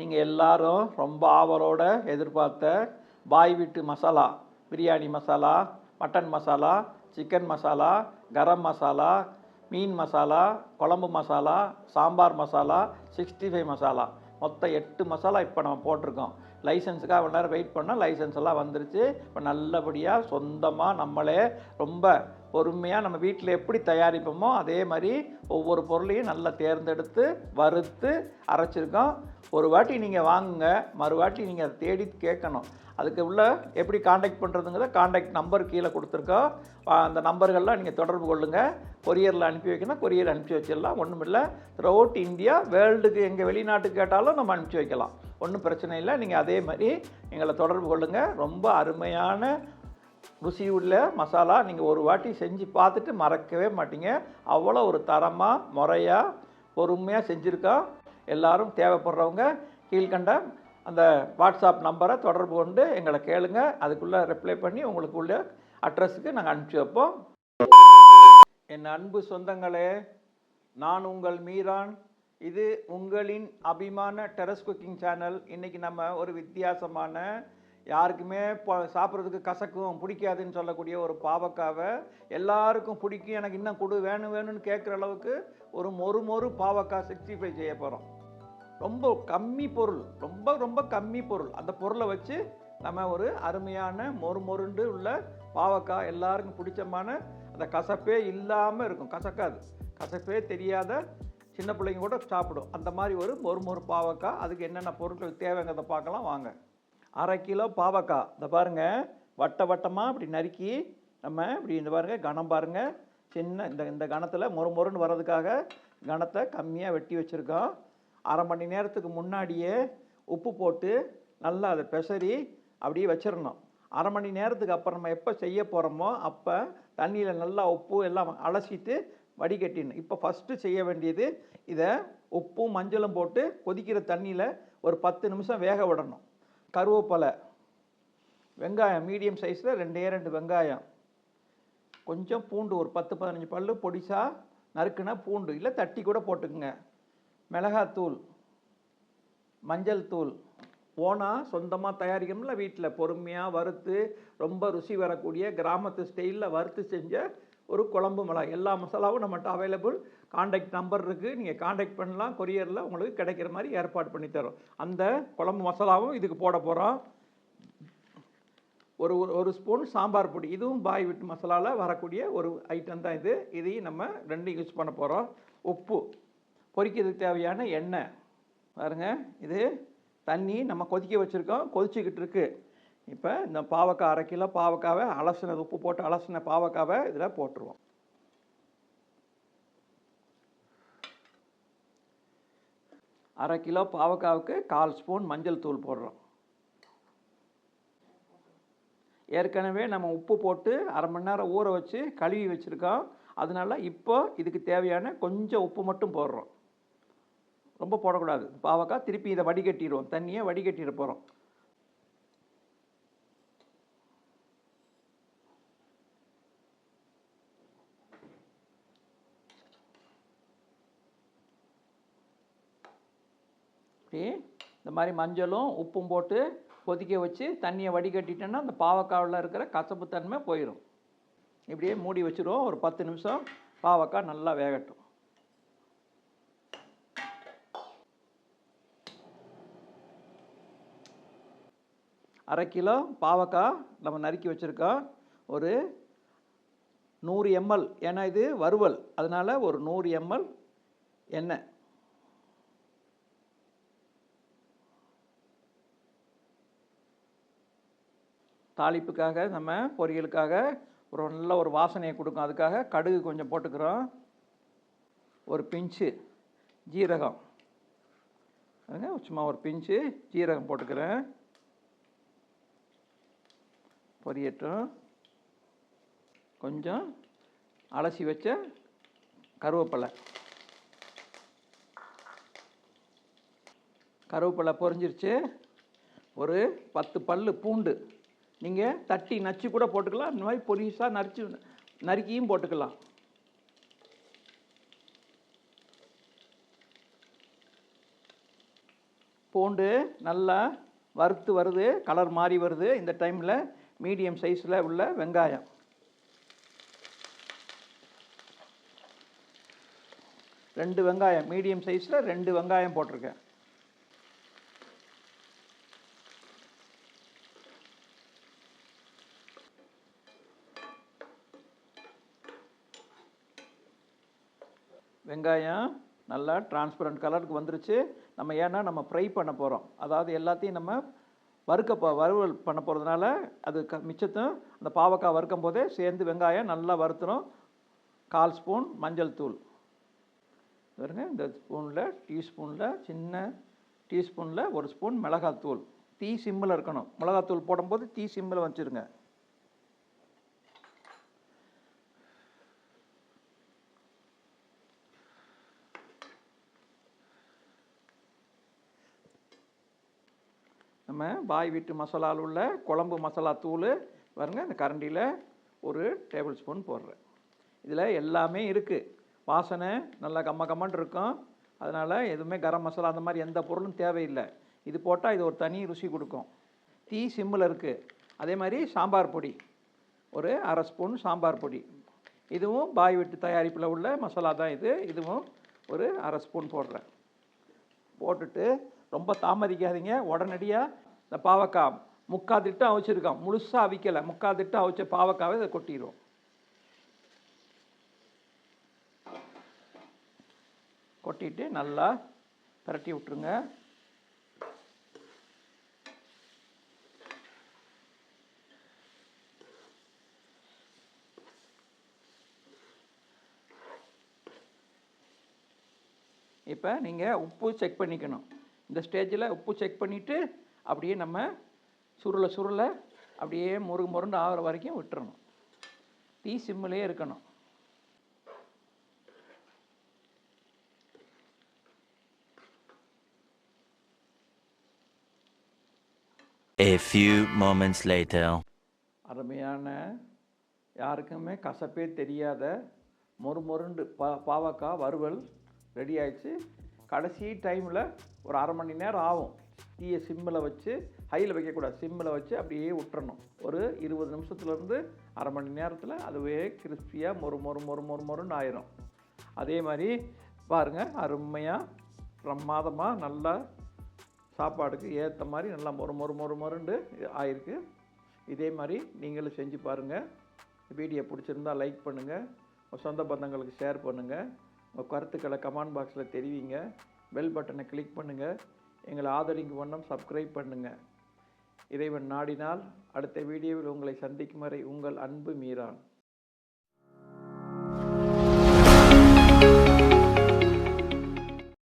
நீங்கள் எல்லாரும் ரொம்ப ஆவலோட எதிர்பார்த்த பாய் வீட்டு மசாலா பிரியாணி மசாலா மட்டன் மசாலா சிக்கன் மசாலா கரம் மசாலா மீன் மசாலா குழம்பு மசாலா சாம்பார் மசாலா சிக்ஸ்டி ஃபைவ் மசாலா. மொத்தம் எட்டு மசாலா இப்போ நம்ம போட்டிருக்கோம். லைசன்ஸுக்காக அவ்வளோ நேரம் வெயிட் பண்ணால் லைசன்ஸ் எல்லாம் வந்துருச்சு. இப்போ நல்லபடியாக சொந்தமாக நம்மளே ரொம்ப பொறுமையாக நம்ம வீட்டில் எப்படி தயாரிப்போமோ அதே மாதிரி ஒவ்வொரு பொருளையும் நல்லா தேர்ந்தெடுத்து வறுத்து அரைச்சிருக்கோம். ஒரு வாட்டி நீங்கள் வாங்குங்க மறுவாட்டி நீங்கள் அதை தேடி கேட்கணும். அதுக்கு உள்ள எப்படி காண்டாக்ட் பண்ணுறதுங்கிறத காண்டாக்ட் நம்பர் கீழே கொடுத்துருக்கோம். அந்த நம்பர்கள்லாம் நீங்கள் தொடர்பு கொள்ளுங்கள் கொரியரில் அனுப்பி வைக்கணும் கொரியர் அனுப்பி வச்சிடலாம். ஒன்றும் இல்லை த்ரூஅவுட் இந்தியா வேர்ல்டுக்கு எங்கே வெளிநாட்டுக்கு கேட்டாலும் நம்ம அனுப்பிச்சி வைக்கலாம். ஒன்றும் பிரச்சனை இல்லை. நீங்கள் அதே மாதிரி எங்களை தொடர்பு கொள்ளுங்கள் ரொம்ப அருமையான ருசி உள்ள மசாலா நீங்கள் ஒரு வாட்டி செஞ்சு பார்த்துட்டு மறக்கவே மாட்டீங்க. அவ்வளோ ஒரு தரமாக முறையாக பொறுமையாக செஞ்சுருக்கோம் எல்லோரும் தேவைப்படுறவங்க கீழ்கண்ட அந்த வாட்ஸ்அப் நம்பரை தொடர்பு கொண்டு எங்களை கேளுங்க. அதுக்குள்ளே ரிப்ளை பண்ணி உங்களுக்கு உள்ள அட்ரஸுக்கு நாங்கள் அனுப்பிச்சி வைப்போம். என் அன்பு சொந்தங்களே நான் உங்கள் மீரான். இது உங்களின் அபிமான டெரஸ் குக்கிங் சேனல் இன்றைக்கி நம்ம ஒரு வித்தியாசமான யாருக்குமே சாப்பிட்றதுக்கு கசக்கும் பிடிக்காதுன்னு சொல்லக்கூடிய ஒரு பாவக்காவை எல்லாருக்கும் பிடிக்கும். எனக்கு இன்னும் கொடு வேணும் வேணும்னு கேட்குற அளவுக்கு ஒரு மொறு மொறு பாவக்காய் சிக்ஸ்டி ஃபைவ் செய்ய போகிறோம் ரொம்ப கம்மி பொருள் ரொம்ப ரொம்ப கம்மி பொருள். அந்த பொருளை வச்சு நம்ம ஒரு அருமையான மொறு மொருண்டு உள்ள பாவக்காய் எல்லாருக்கும் பிடிச்சமான அந்த கசப்பே இல்லாமல் இருக்கும். கசக்காது. கசப்பே தெரியாத சின்ன பிள்ளைங்க கூட சாப்பிடும். அந்த மாதிரி ஒரு மொறு மொறு பாவக்காய் அதுக்கு என்னென்ன பொருட்கள் தேவைங்கிறத பார்க்கலாம். வாங்க. அரை கிலோ பாவக்காய். இந்த பாருங்க வட்ட வட்டமாக இப்படி நறுக்கி நம்ம இப்படி இந்த பாருங்க கனம் பாருங்க. சின்ன இந்த இந்த கணத்தில் மொறு மொறுன்னு வர்றதுக்காக கணத்தை கம்மியாக வெட்டி வச்சுருக்கோம். அரை மணி நேரத்துக்கு முன்னாடியே உப்பு போட்டு நல்லா அதை பெசரி அப்படியே வச்சிடணும். அரை மணி நேரத்துக்கு அப்புறம் நம்ம எப்போ செய்ய போகிறோமோ அப்போ தண்ணியில் நல்லா உப்பு எல்லாம் அலசிட்டு வடிகட்டிடணும். இப்போ ஃபஸ்ட்டு செய்ய வேண்டியது இதை உப்பும் மஞ்சளும் போட்டு கொதிக்கிற தண்ணியில் ஒரு பத்து நிமிஷம் வேக விடணும். கருவேப்பிலை. வெங்காயம் மீடியம் சைஸில் ரெண்டே ரெண்டு வெங்காயம். கொஞ்சம் பூண்டு ஒரு பத்து பதினஞ்சு பல்லு பொடிசா நறுக்குனா பூண்டு. இல்லை தட்டி கூட போட்டுக்குங்க. மிளகாத்தூள் மஞ்சள் தூள். போனால் சொந்தமாக தயாரிக்கணும்ல வீட்டில் பொறுமையாக வறுத்து ரொம்ப ருசி வரக்கூடிய கிராமத்து ஸ்டைலில் வறுத்து செஞ்ச ஒரு குழம்பு மிளகாய். எல்லா மசாலாவும் நம்மகிட்ட அவைலபிள் காண்டாக்ட் நம்பர் இருக்குது நீங்கள் காண்டாக்ட் பண்ணலாம். கொரியரில் உங்களுக்கு கிடைக்கிற மாதிரி ஏற்பாடு பண்ணி தரோம். அந்த குழம்பு மசாலாவும் இதுக்கு போட போகிறோம் ஒரு ஒரு- ஒரு ஸ்பூன் சாம்பார் பொடி. இதுவும் பாய் விட்டு மசாலாவில் வரக்கூடிய ஒரு ஐட்டம் தான் இது. இதையும் நம்ம ரெண்டும் யூஸ் பண்ண போகிறோம் உப்பு. பொரிக்கிறதுக்கு தேவையான எண்ணெய். பாருங்க. இது தண்ணி நம்ம கொதிக்க வச்சுருக்கோம். கொதிச்சுக்கிட்டு இருக்கு. இப்போ இந்த பாவக்காய் அரை கிலோ பாவக்காவை அலசினது உப்பு போட்டு அலசின பாவக்காவை இதில் போட்டுருவோம். அரை கிலோ பாவக்காவுக்கு கால் ஸ்பூன் மஞ்சள் தூள் போடுறோம். ஏற்கனவே நம்ம உப்பு போட்டு அரை மணி நேரம் ஊற வச்சு கழுவி வச்சுருக்கோம். அதனால இப்போ இதுக்கு தேவையான கொஞ்சம் உப்பு மட்டும் போடுறோம். ரொம்ப போடக்கூடாது. பாவக்காய் திருப்பி இதை வடிகட்டிடுவோம். தண்ணியை வடிகட்டிட போகிறோம் இப்படி இந்த மாதிரி மஞ்சளும் உப்பும் போட்டு கொதிக்க வச்சு தண்ணியை வடிகட்டிட்டோன்னா அந்த பாவக்காவில் இருக்கிற கசப்பு தன்மை போயிடும் இப்படியே மூடி வச்சுருவோம். ஒரு பத்து நிமிஷம் பாவக்காய் நல்லா வேகட்டும். அரை கிலோ பாவக்காய் நம்ம நறுக்கி வச்சுருக்கோம். ஒரு நூறு எம்எல். ஏன்னா இது வறுவல். அதனால் ஒரு நூறு எம்எல் எண்ணெய். தாளிப்புக்காக நம்ம பொரியலுக்காக ஒரு நல்ல ஒரு வாசனையை கொடுக்கும். அதுக்காக கடுகு கொஞ்சம் போட்டுக்கிறோம். ஒரு பிஞ்சு ஜீரகம். பாருங்க, சும்மா ஒரு பிஞ்சு ஜீரகம் போட்டுக்கிறேன். பொரியட்டும். கொஞ்சம் அலசி வச்ச கருவேப்பிலை. கருவேப்பிலை பொரிஞ்சிருச்சு. ஒரு பத்து பல் பூண்டு. நீங்கள் தட்டி நச்சு கூட போட்டுக்கலாம். இந்த மாதிரி பொரிசாக நரிச்சு நறுக்கியும் போட்டுக்கலாம். பூண்டு நல்லா வறுத்து வருது. கலர் மாறி வருது. இந்த டைமில் மீடியம் சைஸில் உள்ள வெங்காயம். ரெண்டு வெங்காயம் மீடியம் சைஸில் ரெண்டு வெங்காயம் போட்டிருக்கேன். வெங்காயம் நல்லா டிரான்ஸ்பரண்ட் கலருக்கு வந்துருச்சு. நம்ம ஏன்னா நம்ம ஃப்ரை பண்ண போகிறோம் அதாவது எல்லாத்தையும் நம்ம வறுக்க வறுவல் பண்ண போகிறதுனால அது க மிச்சத்தும் அந்த பாவக்காய் வறுக்கும் போதே சேர்ந்து வெங்காயம் நல்லா வறுத்துறோம் கால் ஸ்பூன் மஞ்சள் தூள். பாருங்க இந்த ஸ்பூனில் டீஸ்பூனில் சின்ன டீஸ்பூனில் ஒரு ஸ்பூன் மிளகாத்தூள். தீ சிம்மில் இருக்கணும். மிளகாத்தூள் போடும்போது தீ சிம்மில் வச்சுருங்க. நம்ம பாய் வீட்டு மசாலாவில் உள்ள குழம்பு மசாலா தூள் பாருங்க இந்த கரண்டியில் ஒரு டேபிள் ஸ்பூன் போடுறேன். இதில் எல்லாமே இருக்குது வாசனை நல்லா கம்ம கம்மன் இருக்கும். அதனால் எதுவுமே கரம் மசாலா அந்த மாதிரி எந்த பொருளும் தேவையில்லை. இது போட்டால் இது ஒரு தனி ருசி கொடுக்கும். தீ சிம்மில் இருக்குது அதே மாதிரி சாம்பார் பொடி. ஒரு அரை ஸ்பூன் சாம்பார் பொடி. இதுவும் பாய் வீட்டு தயாரிப்பில் உள்ள மசாலா தான் இது. இதுவும் ஒரு அரை ஸ்பூன் போடுறேன். போட்டுட்டு ரொம்ப தாமதிக்காதீங்க. உடனடியாக இந்த பாவக்காய் முக்கால் திட்டம் அவிச்சிருக்கோம் முழுசாக அவிக்கலை. முக்கால் திட்டம் அவிச்ச பாவக்காவை இதை கொட்டிடுவோம் கொட்டிட்டு நல்லா பரட்டி விட்டுருங்க. இப்போ நீங்கள் உப்பு செக் பண்ணிக்கணும். இந்த ஸ்டேஜில் உப்பு செக் பண்ணிவிட்டு அப்படியே நம்ம சுருள சுருள அப்படியே முருகு முருண்டு ஆகிற வரைக்கும் விட்டுறணும். தீ சிம்மிலே இருக்கணும். A few moments later. அருமையான யாருக்குமே கசப்பே தெரியாத மொறு மொருண்டு பா பாவக்காய் வறுவல் ரெடி ஆயிடுச்சு. கடைசி டைமில் ஒரு அரை மணி நேரம் ஆகும். தீயை சிம்மில் வச்சு ஹையில் வைக்கக்கூடாது. சிம்மில் வச்சு அப்படியே விட்டுறணும். ஒரு இருபது நிமிஷத்துலேருந்து அரை மணி நேரத்தில் அதுவே கிறிஸ்பியாக மொறு மொறு மொறு மொறு மொறுன்னு ஆயிரும். அதே மாதிரி பாருங்கள் அருமையாக பிரமாதமாக நல்லா சாப்பாடுக்கு ஏற்ற மாதிரி நல்லா மொறு மொறு மொறு மொறுண்டு ஆயிருக்கு. இதே மாதிரி நீங்களும் செஞ்சு பாருங்கள் வீடியோ பிடிச்சிருந்தா லைக் பண்ணுங்கள் உங்கள் சொந்த பந்தங்களுக்கு ஷேர் பண்ணுங்கள் உங்கள் கருத்துக்களை கமெண்ட் பாக்ஸில் தெரிவிங்க. பெல் பட்டனை கிளிக் பண்ணுங்கள் எங்களை ஆதரிங்க வண்ணம் சப்ஸ்கிரைப் பண்ணுங்கள் இறைவன் நாடினால் அடுத்த வீடியோவில் உங்களை சந்திக்கும் வரை உங்கள் அன்பு மீரான்.